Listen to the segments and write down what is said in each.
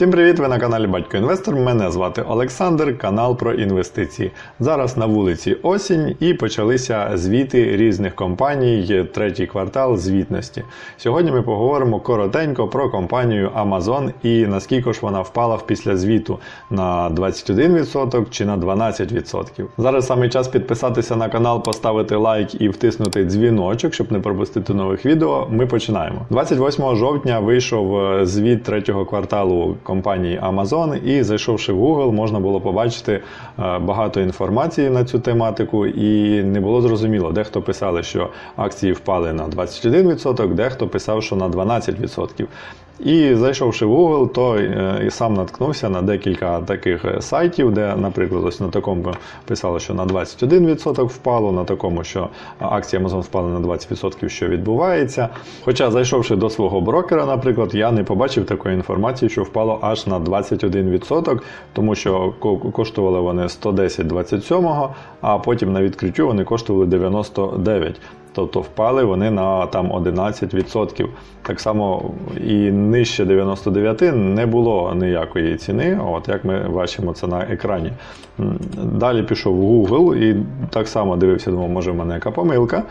Всім привіт! Ви на каналі Батько Інвестор. Мене звати Олександр, канал про інвестиції. Зараз на вулиці осінь і почалися звіти різних компаній, третій квартал звітності. Сьогодні ми поговоримо коротенько про компанію Amazon і наскільки ж вона впала після звіту на 21% чи на 12%. Зараз саме час підписатися на канал, поставити лайк і втиснути дзвіночок, щоб не пропустити нових відео. Ми починаємо. 28 жовтня вийшов е, звіт третього кварталу компанії Amazon, і зайшовши в Google, можна було побачити е, багато інформації на цю тематику, і не було зрозуміло, дехто писали, що акції впали на 21%, дехто писав, що на 12%. І зайшовши в Google, то е, і сам наткнувся на декілька таких е, сайтів, де, наприклад, ось на такому писало, що на 21% впало, на такому, що акції Amazon впали на 20%, що відбувається. Хоча, зайшовши до свого брокера, наприклад, я не побачив такої інформації, що впало аж на 21%, тому що коштували вони 110,27, а потім на відкриттю вони коштували 99. Тобто впали вони на там 11%. Так само і нижче 99 не було ніякої ціни, от як ми бачимо це на екрані. Далі пішов в Google і так само дивився, думав, може в мене яка помилка.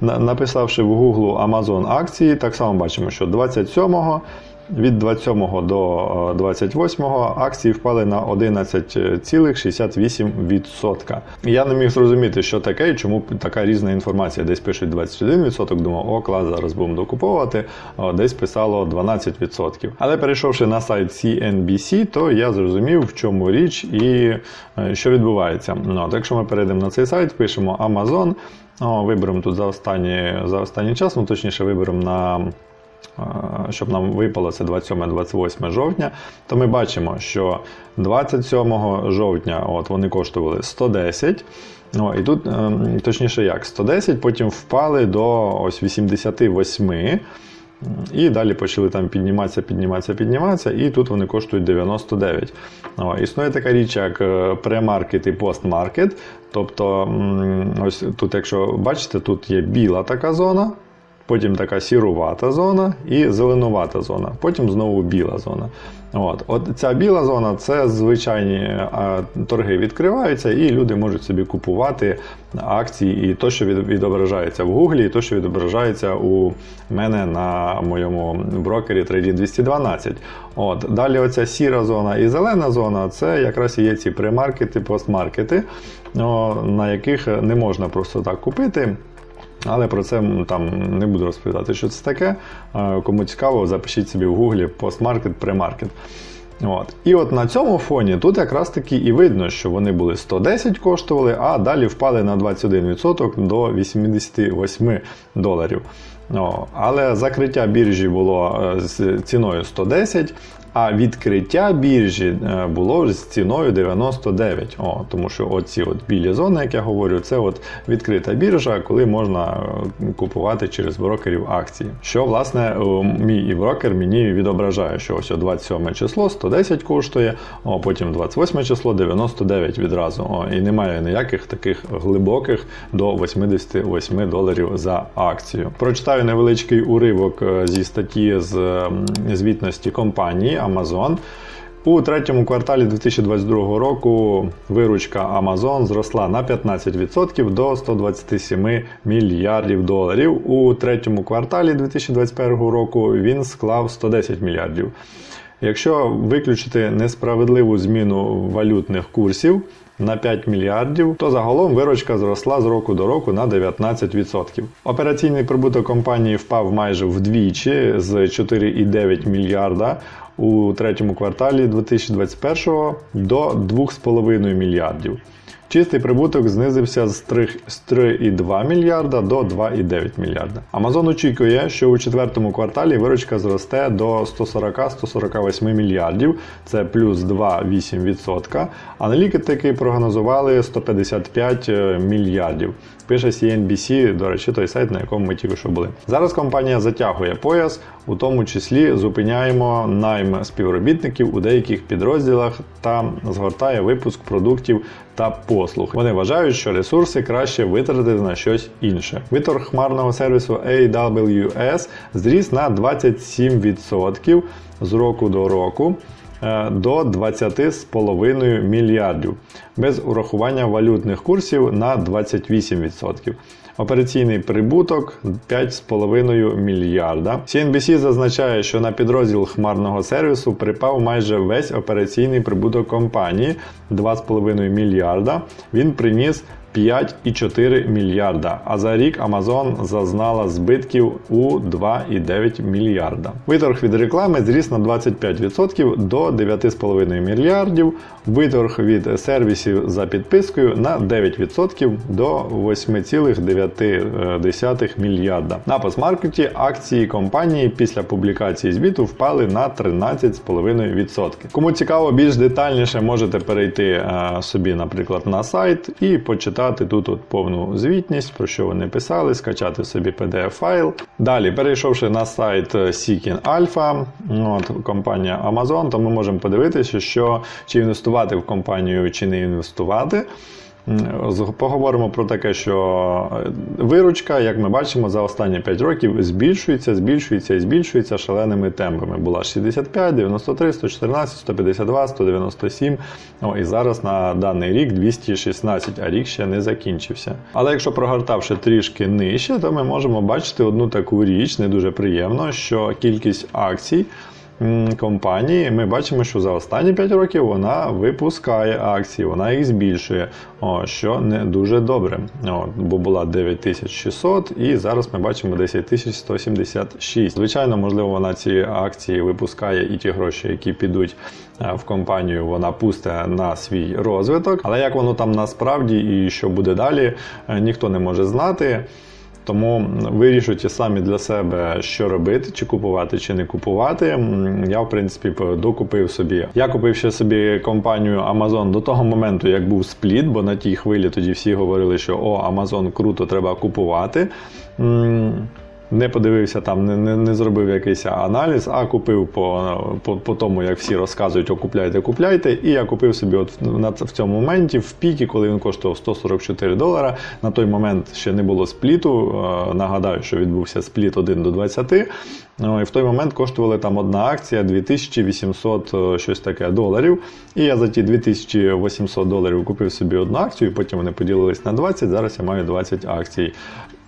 Написавши в Google Amazon акції, так само бачимо, що 27-го від 27 до е, 28 акції впали на 11,68%. Я не міг зрозуміти, що таке і чому така різна інформація. Десь пишуть 21%, думав, о, клас, зараз будемо докуповувати, десь писало 12%. Але перейшовши на сайт CNBC, то я зрозумів, в чому річ і е, що відбувається. Ну, от, якщо ми перейдемо на цей сайт, пишемо Amazon, о, виберемо тут за останній, за останній час, ну точніше виберемо на Е, щоб нам випало це 27-28 жовтня, то ми бачимо, що 27 жовтня от вони коштували 110. О, і тут, ем, точніше як, 110, потім впали до ось 88. І далі почали там підніматися, підніматися, підніматися, і тут вони коштують 99. О, існує така річ, як е, премаркет і постмаркет. Тобто, ось тут, якщо бачите, тут є біла така зона, потім така сірувата зона і зеленувата зона, потім знову біла зона. От, от ця біла зона це звичайні а, торги відкриваються, і люди можуть собі купувати акції, і то, що від, відображається в Гуглі, і то, що відображається у мене на моєму брокері Trading 212. От, далі оця сіра зона і зелена зона це якраз і є ці премаркети, постмаркети, на яких не можна просто так купити. Але про це там не буду розповідати, що це таке. Е, Кому цікаво, запишіть собі в гуглі постмаркет, премаркет. От. І от на цьому фоні тут якраз таки і видно, що вони були 110 коштували, а далі впали на 21% до 88 доларів. Але закриття біржі було е, з ціною 110, а відкриття біржі е, було з ціною 99. О, тому що оці от білі зони, як я говорю, це от відкрита біржа, коли можна е, купувати через брокерів акції. Що власне е, мій і брокер мені відображає, що ось 27 число 110 коштує, о, потім 28 число 99 відразу. О, і немає ніяких таких глибоких до 88 доларів за акцію. Прочитаю невеличкий уривок зі статті з звітності компанії Amazon. У третьому кварталі 2022 року виручка Amazon зросла на 15% до 127 мільярдів доларів. У третьому кварталі 2021 року він склав 110 мільярдів. Якщо виключити несправедливу зміну валютних курсів на 5 мільярдів, то загалом виручка зросла з року до року на 19%. Операційний прибуток компанії впав майже вдвічі з 4,9 мільярда у третьому кварталі 2021 до 2,5 мільярдів. Чистий прибуток знизився з 3 з 3,2 мільярда до 2,9 мільярда. Amazon очікує, що у четвертому кварталі виручка зросте до 140-148 мільярдів, це плюс 2,8%. Аналітики прогнозували 155 мільярдів. Пише CNBC, до речі, той сайт, на якому ми тільки що були. Зараз компанія затягує пояс, у тому числі зупиняємо найм співробітників у деяких підрозділах та згортає випуск продуктів та послуг. Вони вважають, що ресурси краще витратити на щось інше. Виторг хмарного сервісу AWS зріс на 27% з року до року. е, до 20,5 мільярдів, без урахування валютних курсів на 28%. Операційний прибуток 5,5 мільярда. CNBC зазначає, що на підрозділ хмарного сервісу припав майже весь операційний прибуток компанії 2,5 мільярда. Він приніс 5,4 мільярда. А за рік Amazon зазнала збитків у 2,9 мільярда. Виторг від реклами зріс на 25% до 9,5 мільярдів. Виторг від сервісів за підпискою на 9% до 8,9 мільярда. На постмаркеті акції компанії після публікації звіту впали на 13,5%. Кому цікаво, більш детальніше можете перейти е, собі, наприклад, на сайт і почитати тут от повну звітність, про що вони писали, скачати собі PDF-файл. Далі, перейшовши на сайт Seeking Alpha, от, компанія Amazon, то ми можемо подивитися, що чи інвестувати в компанію, чи не інвестувати. Поговоримо про таке, що е, виручка, як ми бачимо, за останні 5 років збільшується, збільшується і збільшується шаленими темпами. Була 65, 93, 114, 152, 197. О, і зараз на даний рік 216, а рік ще не закінчився. Але якщо прогортавши трішки нижче, то ми можемо бачити одну таку річ, не дуже приємно, що кількість акцій компанії, ми бачимо, що за останні 5 років вона випускає акції, вона їх збільшує, що не дуже добре. Бо була 9600 і зараз ми бачимо 10176. Звичайно, можливо, вона ці акції випускає і ті гроші, які підуть е, в компанію, вона пусте на свій розвиток. Але як воно там насправді і що буде далі, е, ніхто не може знати. Тому вирішуйте самі для себе, що робити, чи купувати, чи не купувати. Я, в принципі, докупив собі. Я купив ще собі компанію Amazon до того моменту, як був спліт, бо на тій хвилі тоді всі говорили, що о, Amazon круто, треба купувати. Не подивився там, не, не, не зробив якийсь аналіз, а купив по, по, по тому, як всі розказують, о, купляйте. І я купив собі от на, в цьому моменті, в пікі, коли він коштував 144 долара. На той момент ще не було спліту. Е, Нагадаю, що відбувся спліт 1 до 20. Ну, і в той момент коштували там одна акція 2800 е, щось таке доларів. І я за ті 2800 доларів купив собі одну акцію, і потім вони поділились на 20. Зараз я маю 20 акцій.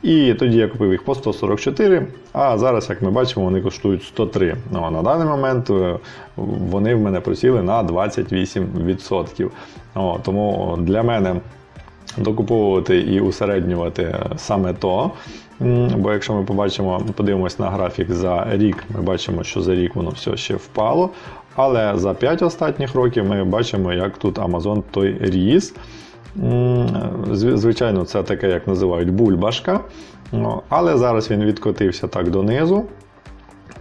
І тоді я купив їх по 144, а зараз, як ми бачимо, вони коштують 103. Ну, а на даний момент е, вони в мене просіли на 28%. О, тому для мене докуповувати і усереднювати саме то. Бо якщо ми побачимо, подивимось на графік за рік, ми бачимо, що за рік воно все ще впало. Але за 5 останніх років ми бачимо, як тут Amazon той ріс. Звичайно, це таке, як називають бульбашка. Ну, Але зараз він відкотився так донизу.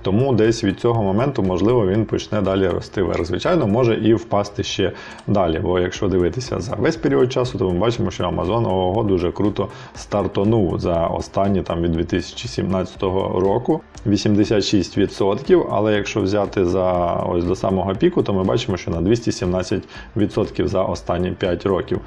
Тому десь від цього моменту, можливо, він почне далі рости вверх. Звичайно, може і впасти ще далі. Бо якщо дивитися за весь період часу, то ми бачимо, що Amazon ого, дуже круто стартонув за останні там від 2017 року 86%. Але якщо взяти за ось до самого піку, то ми бачимо, що на 217% за останні 5 років.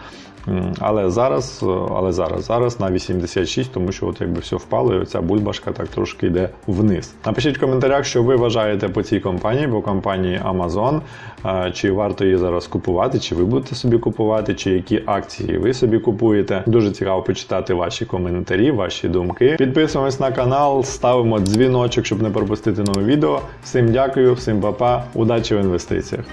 Але зараз, е, але зараз, зараз на 86, тому що от якби все впало, і оця бульбашка так трошки йде вниз. Напишіть в коментарях, що ви вважаєте по цій компанії, по компанії Amazon, е, чи варто її зараз купувати, чи ви будете собі купувати, чи які акції ви собі купуєте. Дуже цікаво почитати ваші коментарі, ваші думки. Підписуємось на канал, ставимо дзвіночок, щоб не пропустити нове відео. Всім дякую, всім па-па, удачі в інвестиціях.